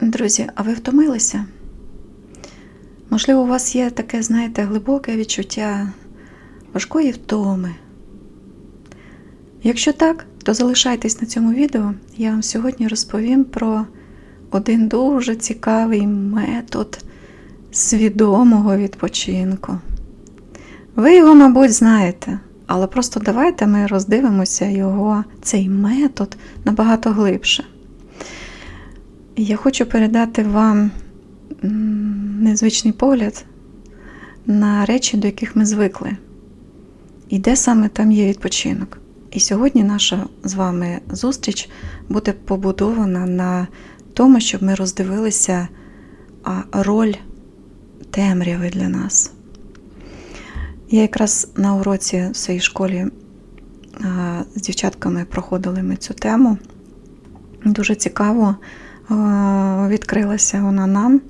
Друзі, а ви втомилися? Можливо, у вас є таке, знаєте, глибоке відчуття важкої втоми. Якщо так, то залишайтесь на цьому відео. Я вам сьогодні розповім про один дуже цікавий метод свідомого відпочинку. Ви його, мабуть, знаєте, але просто давайте ми роздивимося його, цей метод набагато глибше. Я хочу передати вам незвичний погляд на речі, до яких ми звикли. І де саме там є відпочинок. І сьогодні наша з вами зустріч буде побудована на тому, щоб ми роздивилися роль темряви для нас. Я якраз на уроці в своїй школі з дівчатками проходили ми цю тему. Дуже цікаво відкрилася вона нам.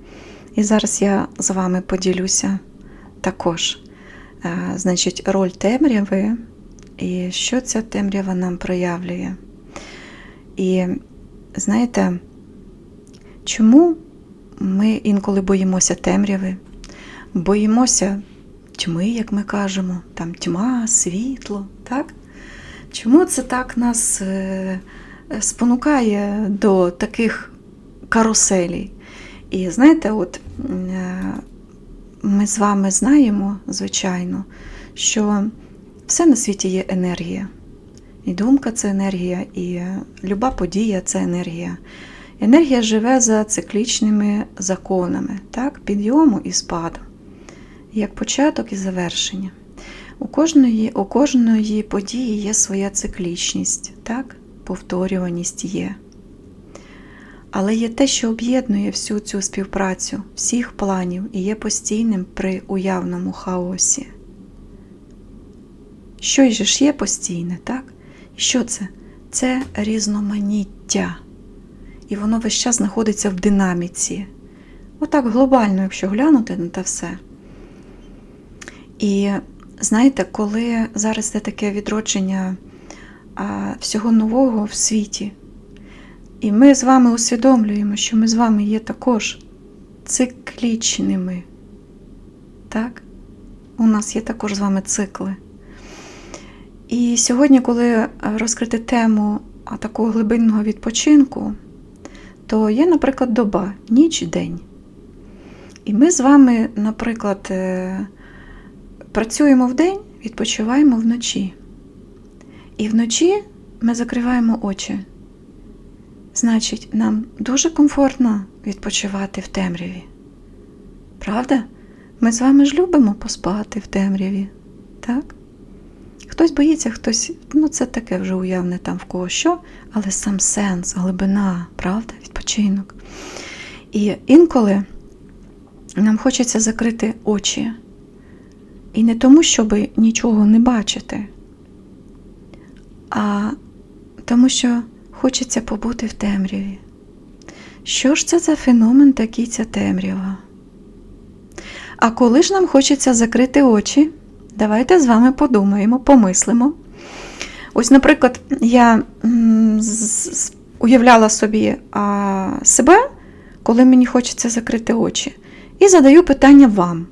І зараз я з вами поділюся також. Значить, роль темряви і що ця темрява нам проявлює. І знаєте, чому ми інколи боїмося темряви, боїмося тьми, як ми кажемо, там тьма, світло, так? Чому це так нас е, спонукає до таких каруселей? І знаєте, от е, ми з вами знаємо, звичайно, що все на світі є енергія. І думка це енергія, і люба подія це енергія. Енергія живе за циклічними законами, так? підйому і спаду, як початок і завершення. У кожної, у кожної події є своя циклічність, так? повторюваність є. Але є те, що об'єднує всю цю співпрацю, всіх планів і є постійним при уявному хаосі. Що ж ж є постійне, так? Що це? Це різноманіття. І воно весь час знаходиться в динаміці. Отак глобально, якщо глянути на те все. І знаєте, коли зараз це таке відродження всього нового в світі, і ми з вами усвідомлюємо, що ми з вами є також циклічними. Так? У нас є також з вами цикли. І сьогодні, коли розкрити тему такого глибинного відпочинку, то є, наприклад, доба, ніч, день. І ми з вами, наприклад, е, працюємо вдень, відпочиваємо вночі. І вночі ми закриваємо очі. Значить, нам дуже комфортно відпочивати в темряві. Правда? Ми з вами ж любимо поспати в темряві, так? Хтось боїться, хтось, ну це таке вже уявне там в кого що, але сам сенс, глибина, правда, відпочинок. І інколи нам хочеться закрити очі. І не тому, щоб нічого не бачити, а тому, що хочеться побути в темряві. Що ж це за феномен такий ця темрява? А коли ж нам хочеться закрити очі? Давайте з вами подумаємо, помислимо. Ось, наприклад, я уявляла собі себе, коли мені хочеться закрити очі, і задаю питання вам.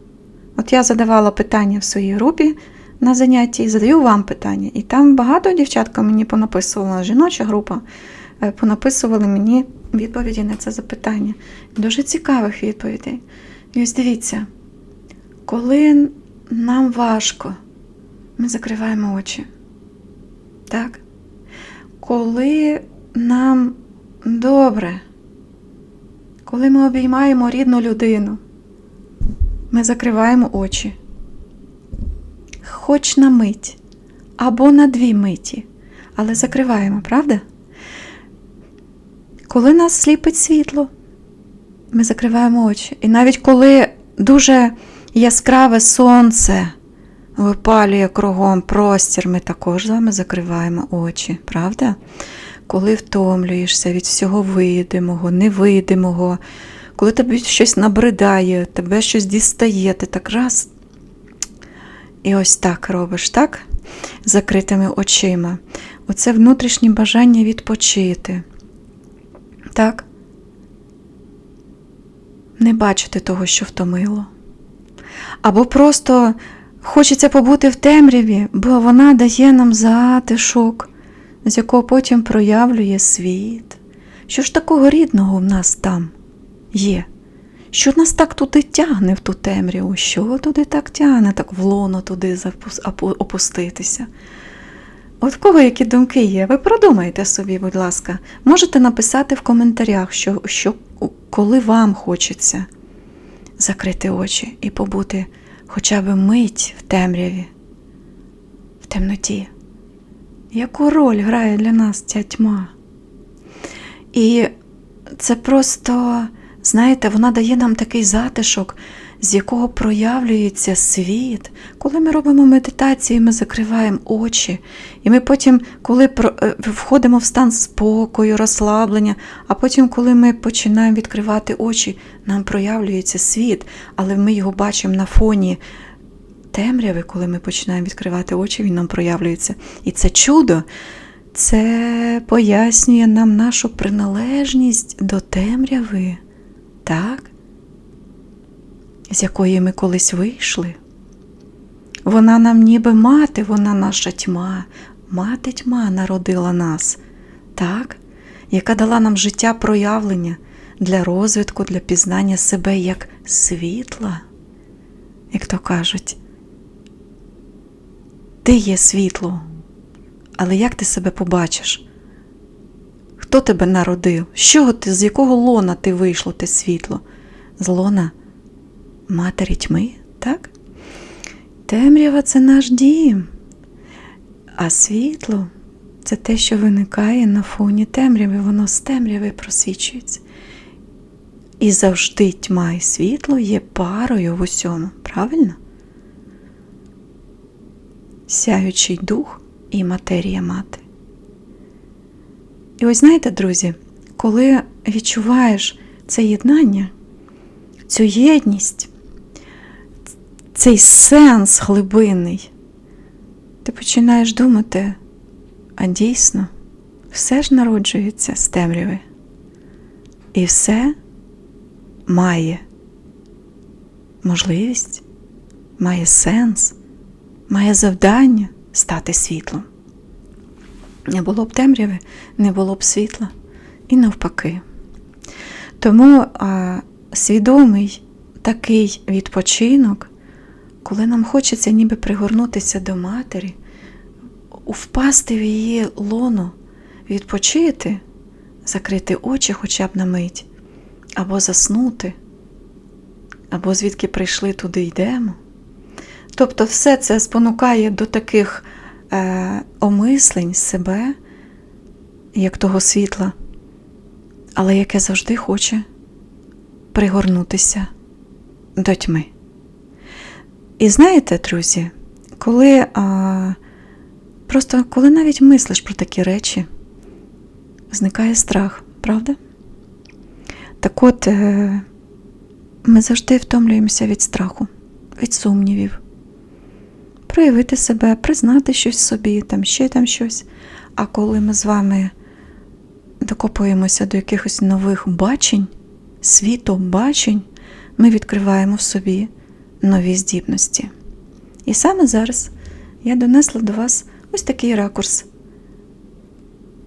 От я задавала питання в своїй групі на занятті і задаю вам питання. І там багато дівчатка мені понаписувала, жіноча група, е, понаписували мені відповіді на це запитання. Дуже цікавих відповідей. І ось дивіться, коли нам важко, ми закриваємо очі. Так? Коли нам добре, коли ми обіймаємо рідну людину, ми закриваємо очі. Хоч на мить або на дві миті, але закриваємо, правда? Коли нас сліпить світло, ми закриваємо очі. І навіть коли дуже яскраве сонце випалює кругом простір, ми також з вами закриваємо очі, правда? Коли втомлюєшся від всього видимого, невидимого, коли тобі щось набридає, тебе щось дістає, ти так раз. І ось так робиш, так? Закритими очима. Оце внутрішнє бажання відпочити. Так? Не бачити того, що втомило. Або просто хочеться побути в темряві, бо вона дає нам затишок, з якого потім проявлює світ. Що ж такого рідного в нас там є? Що нас так туди тягне в ту темряву? Що туди так тягне, так в лоно туди опуститися? От в кого які думки є? Ви продумайте собі, будь ласка. Можете написати в коментарях, що, що коли вам хочеться закрити очі і побути хоча б мить в темряві, в темноті. Яку роль грає для нас ця тьма? І це просто, знаєте, вона дає нам такий затишок, з якого проявлюється світ. Коли ми робимо медитацію, ми закриваємо очі, і ми потім, коли е, входимо в стан спокою, розслаблення, а потім, коли ми починаємо відкривати очі, нам проявлюється світ, але ми його бачимо на фоні темряви, коли ми починаємо відкривати очі, він нам проявлюється. І це чудо, це пояснює нам нашу приналежність до темряви, так? з якої ми колись вийшли. Вона нам ніби мати, вона наша тьма, мати тьма народила нас, так? яка дала нам життя проявлення для розвитку, для пізнання себе як світла, як то кажуть. Ти є світло, але як ти себе побачиш? Хто тебе народив? З чого ти, з якого лона ти вийшло те світло? З лона матері тьми, так? Темрява це наш дім, а світло це те, що виникає на фоні темряви, воно з темряви просвічується. І завжди тьма і світло є парою в усьому, правильно? Сяючий дух і матерія мати. І ось знаєте, друзі, коли відчуваєш це єднання, цю єдність, цей сенс глибинний, ти починаєш думати, а дійсно, все ж народжується з темряви. І все має можливість, має сенс, має завдання стати світлом. Не було б темряви, не було б світла. І навпаки. Тому а, свідомий такий відпочинок, коли нам хочеться ніби пригорнутися до матері, впасти в її лоно, відпочити, закрити очі хоча б на мить, або заснути, або звідки прийшли, туди йдемо. Тобто, все це спонукає до таких е, омислень себе, як того світла, але яке завжди хоче пригорнутися до тьми. І знаєте, друзі, коли а, просто коли навіть мислиш про такі речі, зникає страх, правда? Так от е, ми завжди втомлюємося від страху, від сумнівів, проявити себе, признати щось собі, там ще там щось. А коли ми з вами докопуємося до якихось нових бачень, світобачень, ми відкриваємо в собі нові здібності. І саме зараз я донесла до вас ось такий ракурс.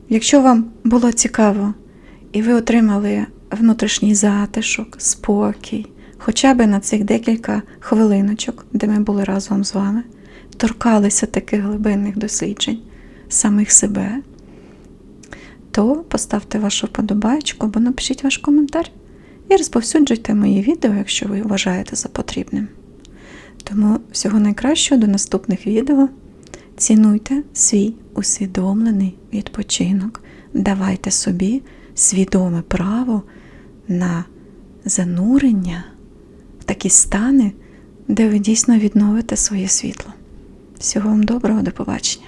Якщо вам було цікаво і ви отримали внутрішній затишок, спокій, хоча б на цих декілька хвилиночок, де ми були разом з вами, торкалися таких глибинних досліджень самих себе, то поставте вашу вподобайку або напишіть ваш коментар і розповсюджуйте мої відео, якщо ви вважаєте за потрібним. Тому всього найкращого до наступних відео. Цінуйте свій усвідомлений відпочинок. Давайте собі свідоме право на занурення в такі стани, де ви дійсно відновите своє світло. Всього вам доброго, до побачення!